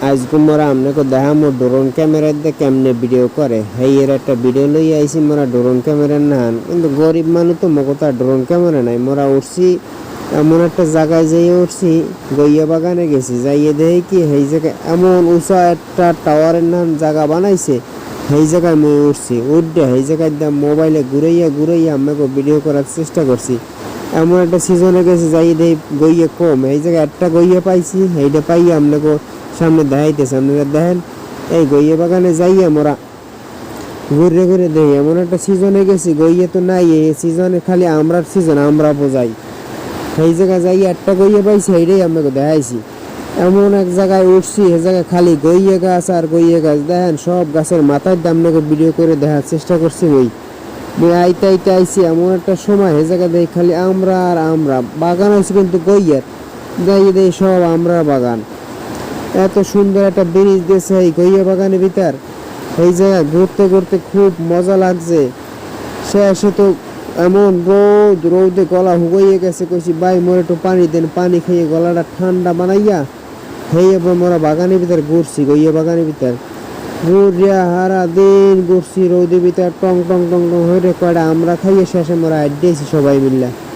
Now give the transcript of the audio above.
আজকে মোরা আপনাকে দেখামো ড্রোন ক্যামেরা দিয়ে কেমনে ভিডিও করে। হেই, এর একটা ভিডিও লই আইছি, মোরা ড্রোন ক্যামেরা নান কিন্তু গরিব মানুষ তো মোকে তো ড্রোন ক্যামেরা নাই। মোরা উঠছি, এমন একটা জায়গায় যাই উঠছি, গইয়া বাগানে গেছি, যাইয়ে দেখি কি সেই জায়গায় এমন উঁচা একটা টাওয়ারের নাম জায়গা বানাইছে সেই জায়গায় মুই উঠছি। উঠে সেই জায়গায় দিয়ে মোবাইলে ঘুরাইয়া ঘুরাইয়া আমাকে ভিডিও করার চেষ্টা করছি। এমন একটা সিজনে গেছে যাই দেই গইয়ে কম। এই জায়গায় একটা গইয়ে পাইছি এইটা পাইয়া আপনাকে সামনে দেখাইতেছে আপনারা দেখেন, এই গইয়ে বাগানে যাইয়া মোরা ঘুরে ঘুরে দেখি, এমন একটা সিজনে গেছি, গইয়ে তো নাই, এই সিজনে খালি আমরার সিজন আমরা বোঝাই সেই জায়গায় যাই, একটা গইয়ে পাইছি, এইটাই আপনাকে দেখাইছি। এমন এক জায়গায় উঠছি সে জায়গায় খালি গইয়ে গাছ আর গইয়ে গাছ। দেখেন, সব গাছের মাথায় দিয়ে আপনাকে ভিডিও করে দেখার চেষ্টা করছি ওই আইতে আইতে আইছি, এমন একটা সময় সে জায়গায় দেখি খালি আমরা আর আমরা। বাগান হয়েছে কিন্তু গইয়ের। যাই দেখি সব আমরা বাগান। এত সুন্দর একটা ব্রিজ দিয়েছে এই গইয়া বাগানের ভিতর। এই জায়গায় ঘুরতে ঘুরতে খুব মজা লাগছে। শেষে তো এমন রোদ, রোদে গলা হুগাইয়ে গেছে, কইছি, ভাই, মোর একটু পানি দেন, পানি খেয়ে গলাটা ঠান্ডা বানাইয়া সেই এবার মোরা বাগানের ভিতর ঘুরছি, গইয়া বাগানের ভিতর। ঘুরিয়া হারা দিন ঘুরছি, রোদের ভিতর টং টং টং টং হয়ে কয়টা আমরা খাইয়ে শেষে মোরা আড্ডেছি সবাই মিল্লা